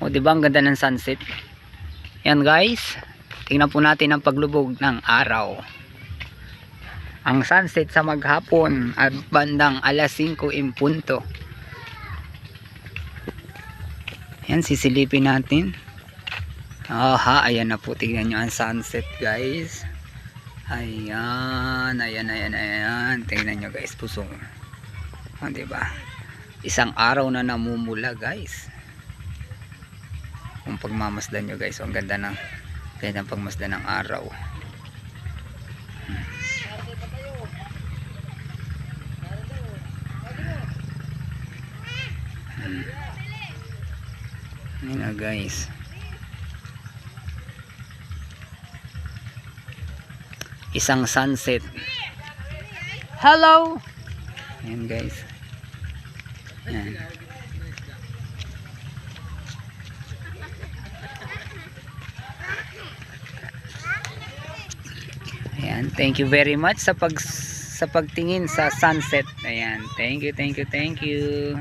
O, di ba ang ganda ng sunset? Yan guys. Tingnan po natin ang paglubog ng araw. Ang sunset sa maghapon at bandang alas 5 in punto. Yan, sisilipin natin. Aha, ayan na po. Tingnan nyo ang sunset guys. Ayan, ayan, ayan, ayan. Tingnan nyo guys, pusong. O, diba? Isang araw na namumula guys. Kung pagmamasdan nyo guys, ang ganda ng ganda ng pagmasdan ng araw. Hmm. Ayan na guys. Isang sunset. Hello! Ayan guys. Ayan. Ayan, thank you very much sa pag sa pagtingin sa sunset. Ayan, thank you, thank you, thank you.